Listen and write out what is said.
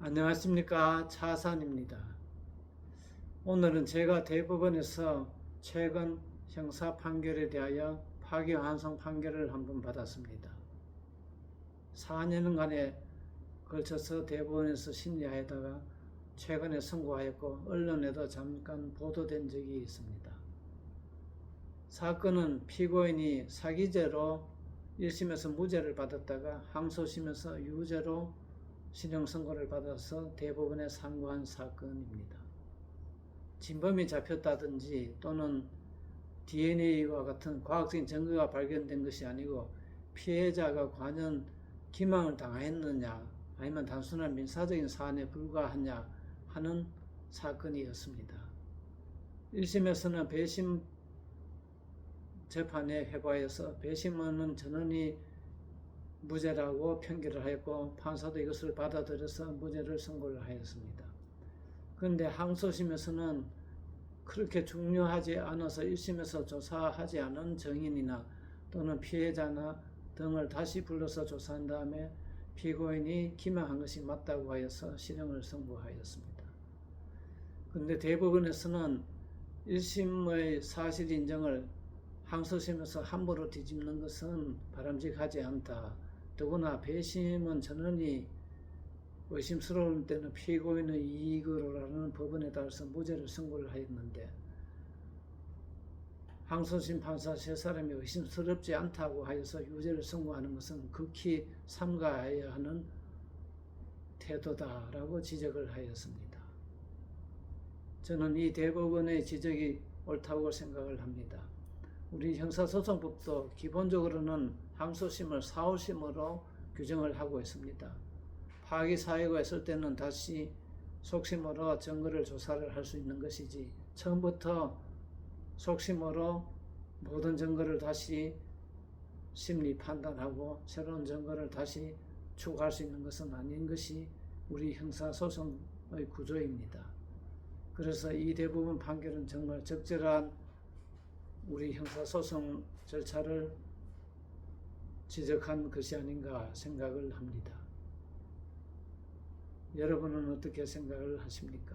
안녕하십니까 차산입니다. 오늘은 제가 대법원에서 최근 형사 판결에 대하여 파기환송 판결을 한번 받았습니다. 4년간에 걸쳐서 대법원에서 심리하다가 최근에 선고하였고 언론에도 잠깐 보도된 적이 있습니다. 사건은 피고인이 사기죄로 1심에서 무죄를 받았다가 항소심에서 유죄로 실형 선고를 받아서 대법원에 상고한 사건입니다. 진범이 잡혔다든지 또는 DNA와 같은 과학적인 증거가 발견된 것이 아니고 피해자가 과연 기망을 당했느냐 아니면 단순한 민사적인 사안에 불과하냐 하는 사건이었습니다. 1심에서는 배심 재판에 회부하여서 배심원은 전원이 무죄라고 판결을 하였고 판사도 이것을 받아들여서 무죄를 선고를 하였습니다. 그런데 항소심에서는 그렇게 중요하지 않아서 1심에서 조사하지 않은 정인이나 또는 피해자나 등을 다시 불러서 조사한 다음에 피고인이 기망한 것이 맞다고 하여서 실형을 선고하였습니다. 그런데 대법원에서는 1심의 사실 인정을 항소심에서 함부로 뒤집는 것은 바람직하지 않다. 더구나 배심은 전원이 의심스러울 때는 피고인의 이익으로라는 법원에 따라서 무죄를 선고를 하였는데 항소심 판사 세 사람이 의심스럽지 않다고 하여서 유죄를 선고하는 것은 극히 삼가해야 하는 태도다라고 지적을 하였습니다. 저는 이 대법원의 지적이 옳다고 생각을 합니다. 우리 형사소송법도 기본적으로는 항소심을 사후심으로 규정을 하고 있습니다. 파기 사유가 있을 때는 다시 속심으로 증거를 조사를 할 수 있는 것이지 처음부터 속심으로 모든 증거를 다시 심리 판단하고 새로운 증거를 다시 추구할 수 있는 것은 아닌 것이 우리 형사소송의 구조입니다. 그래서 이 대부분 판결은 정말 적절한 우리 형사소송 절차를 지적한 것이 아닌가 생각을 합니다. 여러분은 어떻게 생각을 하십니까?